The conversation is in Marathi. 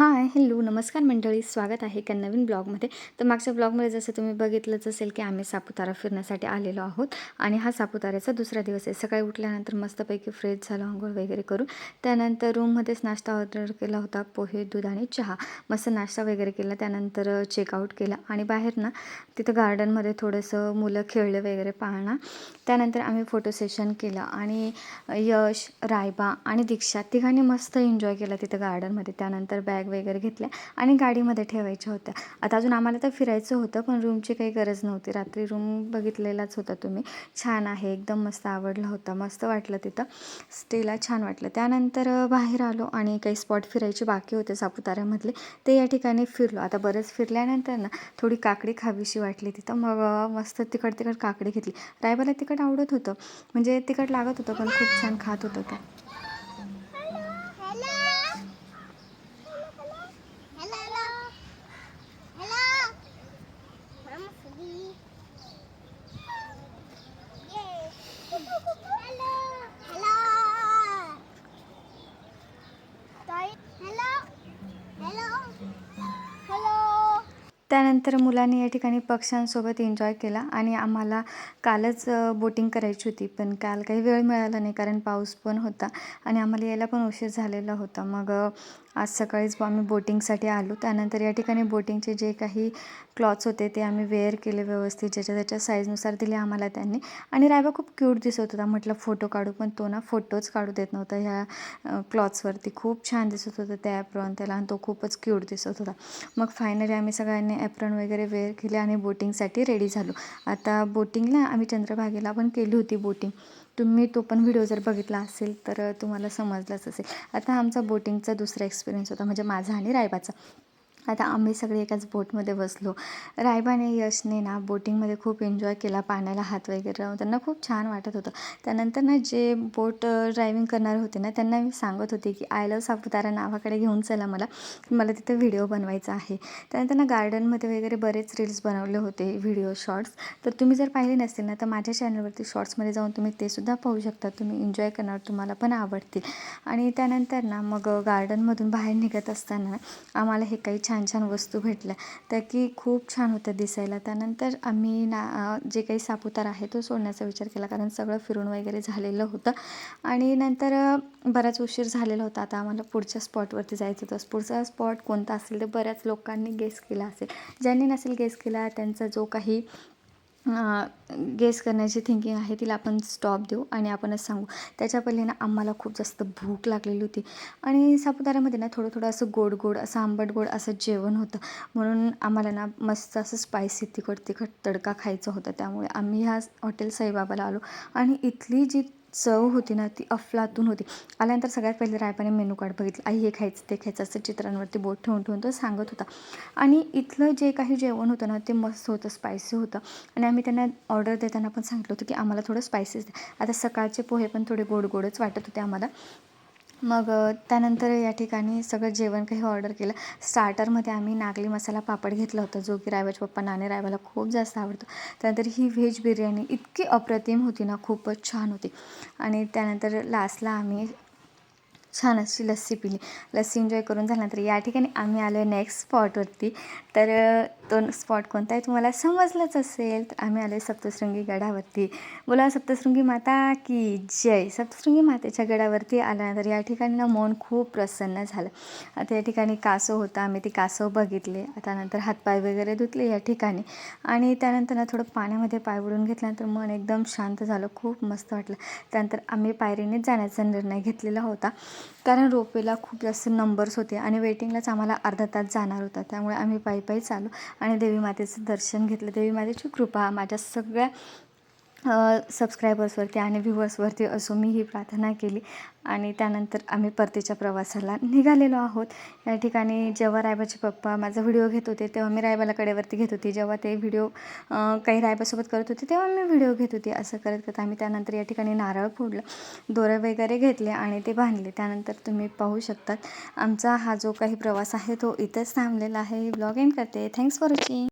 हाय हॅलो नमस्कार मंडळी स्वागत आहे एका नवीन ब्लॉगमध्ये. तर मागच्या ब्लॉगमध्ये जसं तुम्ही बघितलंच असेल की आम्ही सापुतारा फिरण्यासाठी आलेलो आहोत आणि हा सापुताऱ्याचा दुसरा दिवस आहे. सकाळी उठल्यानंतर मस्तपैकी फ्रेश झालो आंघोळ वगैरे करून. त्यानंतर रूममध्येच नाश्ता ऑर्डर केला होता पोहे दूध आणि चहा. मस्त नाश्ता वगैरे केला त्यानंतर चेकआउट केला आणि बाहेर ना तिथं गार्डनमध्ये थोडंसं मुलं खेळले वगैरे पाहणं त्यानंतर आम्ही फोटो सेशन केलं आणि यश रायबा आणि दीक्षा तिघांनी मस्त एन्जॉय केला तिथं गार्डनमध्ये त्यानंतर बॅग वगैरे घेतल्या आणि गाडीमध्ये ठेवायच्या होत्या. आता अजून आम्हाला तर फिरायचं होतं पण रूमची काही गरज नव्हती. रात्री रूम बघितलेलाच होता तुम्ही. छान आहे एकदम मस्त आवडला होता मस्त वाटलं तिथं. स्टेला छान वाटलं. त्यानंतर बाहेर आलो आणि काही स्पॉट फिरायचे बाकी होते सापुताऱ्यामधले. ते या ठिकाणी फिरलो. आता बरंच फिरल्यानंतर ना थोडी काकडी खावीशी वाटली तिथं. मग मस्त तिखट तिखट काकडी घेतली. रायबाला तिखट आवडत होतं. म्हणजे तिखट लागत होतं पण खूप छान खात होतं तो. त्यानंतर मुलांनी या ठिकाणी पक्ष्यांसोबत एन्जॉय केला आणि आम्हाला कालच बोटिंग करायची होती. पण काल काही वेळ मिळाला नाही कारण पाऊस पण होता आणि आम्हाला यायला पण उशीर झालेला होता. मग आज सकाळीच आम्ही बोटिंगसाठी आलो. त्यानंतर या ठिकाणी बोटिंगचे जे काही क्लॉथ्स होते ते आम्ही वेअर केले व्यवस्थित ज्याच्या त्याच्या साईजनुसार दिले आम्हाला त्यांनी. आणि रायबा खूप क्यूट दिसत होता. म्हटलं फोटो काढू पण तो ना फोटोच काढू देत नव्हता ह्या क्लॉथ्सवरती. खूप छान दिसत होतं त्या ॲप्रॉन त्याला आणि तो खूपच क्यूट दिसत होता. मग फायनली आम्ही सगळ्यांनी ॲप्रॉन वगैरे वेअर केले आणि बोटिंगसाठी रेडी झालो. आता बोटिंगला आम्ही चंद्रभागेला पण केली होती बोटिंग. तुम्ही तो पण व्हिडिओ जर बघितला असेल तर तुम्हाला समजलंच असेल. आता आमचा बोटिंगचा दुसरा एक्सपिरियन्स होता म्हणजे माझा आणि रायबाचा. आता आम्ही सगळे एकाच बोटमध्ये बसलो. रायबाने यशने ना बोटिंगमध्ये खूप एन्जॉय केला पाण्याला हात वगैरे लावून. त्यांना खूप छान वाटत होतं. त्यानंतर ना जे बोट ड्रायविंग करणारे होते ना त्यांना मी सांगत होते की आय लव सापुतारा नावाकडे घेऊन चला मला. मला तिथे व्हिडिओ बनवायचा आहे. त्यानंतर ना गार्डनमध्ये वगैरे बरेच रील्स बनवले होते व्हिडिओ शॉर्ट्स तर तुम्ही जर पाहिले नसतील ना तर माझ्या चॅनलवरती शॉर्ट्समध्ये जाऊन तुम्ही ते सुद्धा पाहू शकता. तुम्ही एन्जॉय करणार तुम्हाला पण आवडतील. आणि त्यानंतर ना मग गार्डनमधून बाहेर निघत असताना आम्हाला हे काही छान छान वस्तू भेटल्या. त्या की खूप छान होत्या दिसायला. त्यानंतर आम्ही ना जे काही सापुतारा आहे तो सोडण्याचा विचार केला कारण सगळं फिरून वगैरे झालेलं होतं. आणि नंतर बराच उशीर झालेला होता. आता आम्हाला पुढच्या स्पॉटवरती जायचं होतं. पुढचा स्पॉट कोणता असेल ते बऱ्याच लोकांनी गेस केला असेल. ज्यांनी नसेल गेस केला त्यांचा जो काही गेस करण्याची थिंकिंग आहे तिला आपण स्टॉप देऊ आणि आपणच सांगू. त्याच्या पहिले ना आम्हाला खूप जास्त भूक लागलेली होती. आणि सापुताऱ्यामध्ये ना थोडं थोडं असं गोड गोड असं आंबट गोड असं जेवण होतं. म्हणून आम्हाला ना मस्त असं स्पायसी तिखट तिखट तडका खायचा होता. त्यामुळे आम्ही ह्या हॉटेल साईबाबाला आलो. आणि इथली जी चव होती ना ती अफलातून होती. आल्यानंतर सगळ्यात पहिले रायपाने मेनू कार्ड बघितलं. आई हे खायचं ते खायचं असं चित्रांवरती बोट ठेवून ठेवून तो सांगत होता. आणि इथलं जे काही जेवण होतं ना ते मस्त होतं स्पायसी होतं. आणि आम्ही त्यांना ऑर्डर देताना पण सांगितलं होतं की आम्हाला थोडं स्पायसीच द्या. आता सकाळचे पोहे पण थोडे गोड गोडच वाटत होते आम्हाला. मग त्यानंतर या ठिकाणी सगळं जेवण काही ऑर्डर केलं. स्टार्टरमध्ये आम्ही नागली मसाला पापड घेतला होता जो की रायबाच्या पप्पा नाणे रायबाला खूप जास्त आवडतो. त्यानंतर ही व्हेज बिर्याणी इतकी अप्रतिम होती ना खूपच छान होती. आणि त्यानंतर लास्टला आम्ही छान अशी लस्सी पिली. लस्सी एन्जॉय करून झाल्यानंतर या ठिकाणी आम्ही आलो आहे नेक्स्ट स्पॉटवरती तर तो स्पॉट कोणता आहे तुम्हाला समजलंच असेल तर आम्ही आलो आहे सप्तशृंगी गडावरती. बोला सप्तशृंगी माता की जय. सप्तशृंगी मातेच्या गडावरती आल्यानंतर या ठिकाणी ना मन खूप प्रसन्न झालं. आता या ठिकाणी कासव होता आम्ही ते कासव बघितले. आता नंतर हातपाय वगैरे धुतले या ठिकाणी. आणि त्यानंतर ना थोडं पाण्यामध्ये पाय बुडून घेतल्यानंतर मन एकदम शांत झालं खूप मस्त वाटलं. त्यानंतर आम्ही पायरीनेच जाण्याचा निर्णय घेतलेला होता. कारण रोपेला खूप जास्त नंबर्स होते आणि वेटिंगलाच आम्हाला अर्धा तास जाणार होता. त्यामुळे आम्ही पायी पायी चालू आणि देवी मातेचं दर्शन घेतलं. देवी मातेची कृपा माझ्या सगळ्या सबस्क्रायबर्सवरती आणि व्ह्युअर्सवरती असो मी ही प्रार्थना केली. आणि त्यानंतर आम्ही परतीच्या प्रवासाला निघालेलो आहोत. या ठिकाणी जेव्हा रायबाचे पप्पा माझा व्हिडिओ घेत होते तेव्हा मी रायबाला कडेवरती घेत होती. जेव्हा ते व्हिडिओ काही रायबासोबत करत होते तेव्हा मी व्हिडिओ घेत होती. असं करत करत आम्ही त्यानंतर या ठिकाणी नारळ फोडलं दोरं वगैरे घेतले आणि ते बांधले. त्यानंतर तुम्ही पाहू शकतात आमचा हा जो काही प्रवास आहे तो इथंच थांबलेला आहे. ब्लॉग एंड करते. Thanks for watching